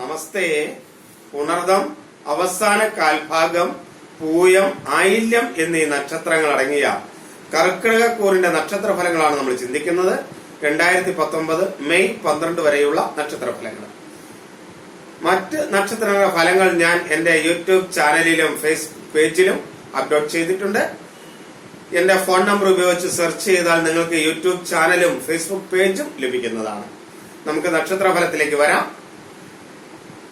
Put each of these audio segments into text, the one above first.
നമസ്തേ. പുണർദം അവസാന കാൽഭാഗം പൂയം ആയില്യം എന്നീ നക്ഷത്രങ്ങൾ അടങ്ങിയ കർക്കിടകക്കൂറിന്റെ നക്ഷത്ര ഫലങ്ങളാണ് നമ്മൾ ചിന്തിക്കുന്നത്. രണ്ടായിരത്തി പത്തൊമ്പത് മെയ് പന്ത്രണ്ട് വരെയുള്ള നക്ഷത്ര ഫലങ്ങൾ മറ്റ് നക്ഷത്രങ്ങളുടെ ഫലങ്ങൾ ഞാൻ എന്റെ യൂട്യൂബ് ചാനലിലും ഫേസ്ബുക്ക് പേജിലും അപ്ലോഡ് ചെയ്തിട്ടുണ്ട്. എന്റെ ഫോൺ നമ്പർ ഉപയോഗിച്ച് സെർച്ച് ചെയ്താൽ നിങ്ങൾക്ക് യൂട്യൂബ് ചാനലും ഫേസ്ബുക്ക് പേജും ലഭിക്കുന്നതാണ്. നമുക്ക് നക്ഷത്ര ഫലത്തിലേക്ക് വരാം.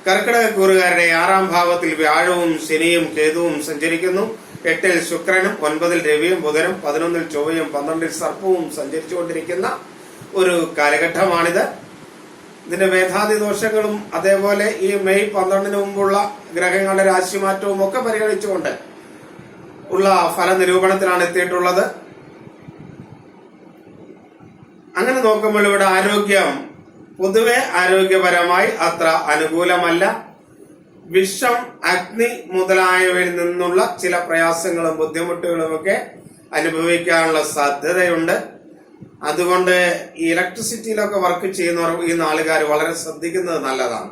കർക്കിടക കൂറുകാരുടെ ആറാം ഭാവത്തിൽ വ്യാഴവും ശനിയും കേതുവും സഞ്ചരിക്കുന്നു. എട്ടിൽ ശുക്രനും ഒൻപതിൽ രവിയും ബുധനും പതിനൊന്നിൽ ചൊവ്വയും പന്ത്രണ്ടിൽ സർപ്പവും സഞ്ചരിച്ചുകൊണ്ടിരിക്കുന്ന ഒരു കാലഘട്ടമാണിത്. ഇതിന്റെ മേധാതി ദോഷങ്ങളും അതേപോലെ ഈ മെയ് പന്ത്രണ്ടിന് മുമ്പുള്ള ഗ്രഹങ്ങളുടെ രാശിമാറ്റവും ഒക്കെ പരിഗണിച്ചുകൊണ്ട് ഉള്ള ഫല നിരൂപണത്തിലാണ് എത്തിയിട്ടുള്ളത്. അങ്ങനെ നോക്കുമ്പോൾ ഇവിടെ ആരോഗ്യം പൊതുവെ ആരോഗ്യപരമായി അത്ര അനുകൂലമല്ല. വിഷം അഗ്നി മുതലായവയിൽ നിന്നുള്ള ചില പ്രയാസങ്ങളും ബുദ്ധിമുട്ടുകളുമൊക്കെ അനുഭവിക്കാനുള്ള സാധ്യതയുണ്ട്. അതുകൊണ്ട് ഈ ഇലക്ട്രിസിറ്റിയിലൊക്കെ വർക്ക് ചെയ്യുന്നവർ ഈ നാളുകാർ വളരെ ശ്രദ്ധിക്കുന്നത് നല്ലതാണ്.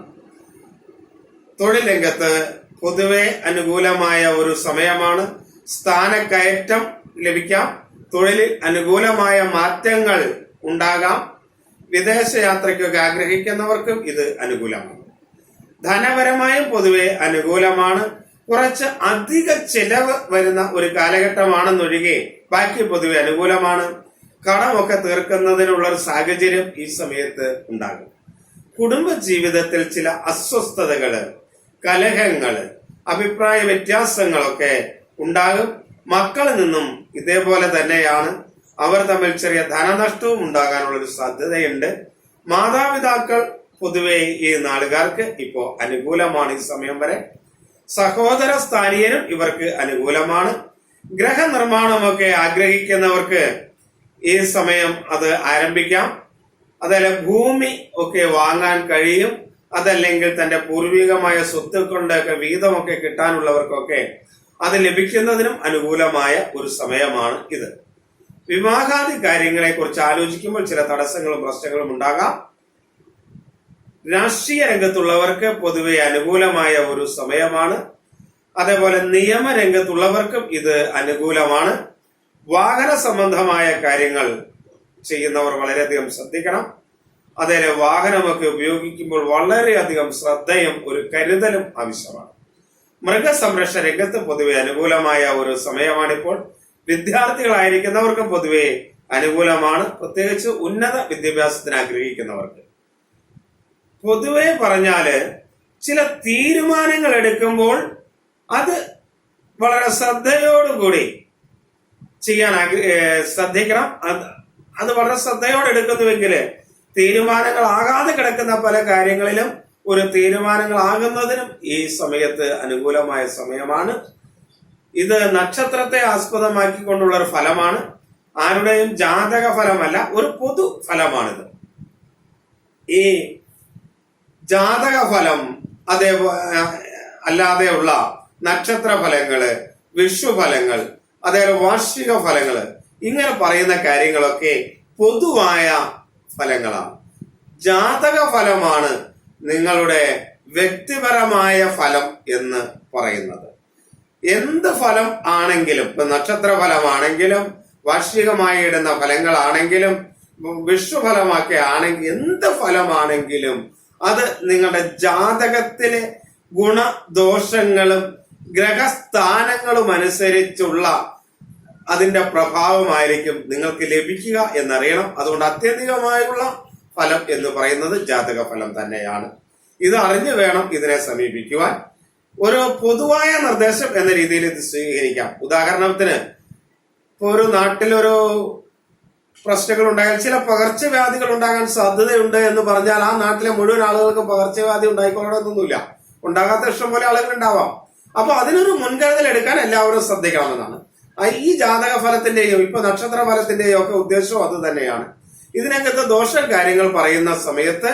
തൊഴിൽ രംഗത്ത് പൊതുവെ അനുകൂലമായ ഒരു സമയമാണ്. സ്ഥാനക്കയറ്റം ലഭിക്കാം. തൊഴിലിൽ അനുകൂലമായ മാറ്റങ്ങൾ ഉണ്ടാകാം. വിദേശയാത്രയ്ക്കൊക്കെ ആഗ്രഹിക്കുന്നവർക്കും ഇത് അനുകൂലമാണ്. ധനപരമായും പൊതുവെ അനുകൂലമാണ്. കുറച്ച് അധിക ചെലവ് വരുന്ന ഒരു കാലഘട്ടമാണെന്നൊഴികെ ബാക്കി പൊതുവെ അനുകൂലമാണ്. കടമൊക്കെ തീർക്കുന്നതിനുള്ള ഒരു സാഹചര്യം ഈ സമയത്ത് ഉണ്ടാകും. കുടുംബ ജീവിതത്തിൽ ചില അസ്വസ്ഥതകൾ കലഹങ്ങൾ അഭിപ്രായ വ്യത്യാസങ്ങളൊക്കെ ഉണ്ടാകും. മക്കളിൽ നിന്നും ഇതേപോലെ തന്നെയാണ് അവർ തമ്മിൽ ചെറിയ ധനനഷ്ടവും ഉണ്ടാകാനുള്ള ഒരു സാധ്യതയുണ്ട്. മാതാപിതാക്കൾ പൊതുവെ ഈ നാളുകാർക്ക് ഇപ്പോ അനുകൂലമാണ് ഈ സമയം വരെ. സഹോദര സ്ഥാനീയനും ഇവർക്ക് അനുകൂലമാണ്. ഗ്രഹനിർമ്മാണമൊക്കെ ആഗ്രഹിക്കുന്നവർക്ക് ഈ സമയം അത് ആരംഭിക്കാം. അതല്ല ഭൂമി ഒക്കെ വാങ്ങാൻ കഴിയും. അതല്ലെങ്കിൽ തന്റെ പൂർവികമായ സ്വത്ത് കൊണ്ടൊക്കെ വീതമൊക്കെ കിട്ടാനുള്ളവർക്കൊക്കെ അത് ലഭിക്കുന്നതിനും അനുകൂലമായ ഒരു സമയമാണ് ഇത്. വിവാഹാദി കാര്യങ്ങളെ കുറിച്ച് ആലോചിക്കുമ്പോൾ ചില തടസ്സങ്ങളും പ്രശ്നങ്ങളും ഉണ്ടാകാം. രാഷ്ട്രീയ രംഗത്തുള്ളവർക്ക് പൊതുവെ അനുകൂലമായ ഒരു സമയമാണ്. അതേപോലെ നിയമ രംഗത്തുള്ളവർക്കും ഇത് അനുകൂലമാണ്. വാഹന സംബന്ധമായ കാര്യങ്ങൾ ചെയ്യുന്നവർ വളരെയധികം ശ്രദ്ധിക്കണം. അതേപോലെ വാഹനമൊക്കെ ഉപയോഗിക്കുമ്പോൾ വളരെയധികം ശ്രദ്ധയും ഒരു കരുതലും ആവശ്യമാണ്. മൃഗസംരക്ഷണ രംഗത്ത് പൊതുവെ അനുകൂലമായ ഒരു സമയമാണിപ്പോൾ. വിദ്യാർത്ഥികളായിരിക്കുന്നവർക്കും പൊതുവെ അനുകൂലമാണ്. പ്രത്യേകിച്ച് ഉന്നത വിദ്യാഭ്യാസത്തിന് ആഗ്രഹിക്കുന്നവർക്ക്. പൊതുവെ പറഞ്ഞാൽ ചില തീരുമാനങ്ങൾ എടുക്കുമ്പോൾ അത് വളരെ ശ്രദ്ധയോടുകൂടി ചെയ്യാൻ ശ്രദ്ധിക്കണം. അത് വളരെ ശ്രദ്ധയോടെ എടുക്കുന്നുവെങ്കിൽ തീരുമാനങ്ങളാകാതെ കിടക്കുന്ന പല കാര്യങ്ങളിലും ഒരു തീരുമാനങ്ങളാകുന്നതിനും ഈ സമയത്ത് അനുകൂലമായ സമയമാണ്. ഇത് നക്ഷത്രത്തെ ആസ്പദമാക്കിക്കൊണ്ടുള്ള ഒരു ഫലമാണ്. ആരുടെയും ജാതക ഫലമല്ല ഒരു പൊതു ഫലമാണിത്. ഈ ജാതക ഫലം അതേ അല്ലാതെയുള്ള നക്ഷത്ര ഫലങ്ങൾ വിഷുഫലങ്ങൾ അതേപോലെ വാർഷിക ഫലങ്ങൾ ഇങ്ങനെ പറയുന്ന കാര്യങ്ങളൊക്കെ പൊതുവായ ഫലങ്ങളാണ്. ജാതക ഫലമാണ് നിങ്ങളുടെ വ്യക്തിപരമായ ഫലം എന്ന് പറയുന്നത്. എന്ത് ഫലം ആണെങ്കിലും ഇപ്പൊ നക്ഷത്ര ഫലമാണെങ്കിലും വാർഷികമായി ഇടുന്ന ഫലങ്ങളാണെങ്കിലും വിഷുഫലമൊക്കെ ആണെങ്കിൽ എന്ത് ഫലമാണെങ്കിലും അത് നിങ്ങളുടെ ജാതകത്തിലെ ഗുണദോഷങ്ങളും ഗ്രഹസ്ഥാനങ്ങളും അനുസരിച്ചുള്ള അതിന്റെ പ്രഭാവമായിരിക്കും നിങ്ങൾക്ക് ലഭിക്കുക എന്നറിയണം. അതുകൊണ്ട് അത്യധികമായുള്ള ഫലം എന്ന് പറയുന്നത് ജാതക ഫലം തന്നെയാണ്. ഇത് അറിഞ്ഞു വേണം ഇതിനെ സമീപിക്കുവാൻ. ഒരു പൊതുവായ നിർദ്ദേശം എന്ന രീതിയിൽ ഇത് സ്വീകരിക്കാം. ഉദാഹരണത്തിന് ഇപ്പൊ ഒരു നാട്ടിലൊരു പ്രശ്നങ്ങൾ ഉണ്ടായാൽ ചില പകർച്ചവ്യാധികൾ ഉണ്ടാകാൻ സാധ്യതയുണ്ട് എന്ന് പറഞ്ഞാൽ ആ നാട്ടിലെ മുഴുവൻ ആളുകൾക്ക് പകർച്ചവ്യാധി ഉണ്ടായിക്കൊള്ളണമെന്നൊന്നുമില്ല. ഉണ്ടാകാത്ത ഇഷ്ടം പോലെ ആളുകൾ ഉണ്ടാവാം അപ്പൊ അതിനൊരു മുൻകരുതൽ എടുക്കാൻ എല്ലാവരും ശ്രദ്ധിക്കണമെന്നാണ് ഈ ജാതക ഫലത്തിന്റെയും ഇപ്പൊ നക്ഷത്ര ഫലത്തിന്റെയും ഒക്കെ ഉദ്ദേശവും അത് തന്നെയാണ്. ഇതിനകത്ത് ദോഷ കാര്യങ്ങൾ പറയുന്ന സമയത്ത്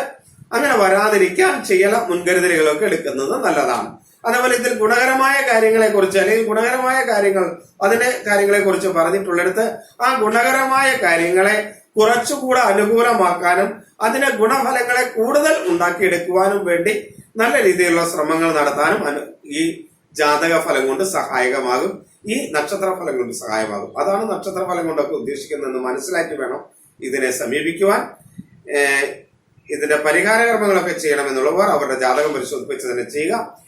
അങ്ങനെ വരാതിരിക്കാൻ ചില മുൻകരുതലുകളൊക്കെ എടുക്കുന്നത് നല്ലതാണ്. അതേപോലെ ഇതിൽ ഗുണകരമായ കാര്യങ്ങളെ കുറിച്ച് അല്ലെങ്കിൽ ഗുണകരമായ കാര്യങ്ങൾ അതിന്റെ കാര്യങ്ങളെ കുറിച്ച് പറഞ്ഞിട്ടുള്ളിടത്ത് ആ ഗുണകരമായ കാര്യങ്ങളെ കുറച്ചുകൂടെ അനുകൂലമാക്കാനും അതിന്റെ ഗുണഫലങ്ങളെ കൂടുതൽ ഉണ്ടാക്കിയെടുക്കുവാനും വേണ്ടി നല്ല രീതിയിലുള്ള ശ്രമങ്ങൾ നടത്താനും ഈ ജാതക ഫലം കൊണ്ട് സഹായകമാകും. ഈ നക്ഷത്ര ഫലം കൊണ്ട് സഹായമാകും അതാണ് നക്ഷത്ര ഫലം കൊണ്ടൊക്കെ ഉദ്ദേശിക്കുന്നതെന്ന് മനസ്സിലാക്കി വേണം ഇതിനെ സമീപിക്കുവാൻ. ഇതിന്റെ പരിഹാര കർമ്മങ്ങളൊക്കെ ചെയ്യണമെന്നുള്ളവർ അവരുടെ ജാതകം പരിശോധിപ്പിച്ച് തന്നെ ചെയ്യുക.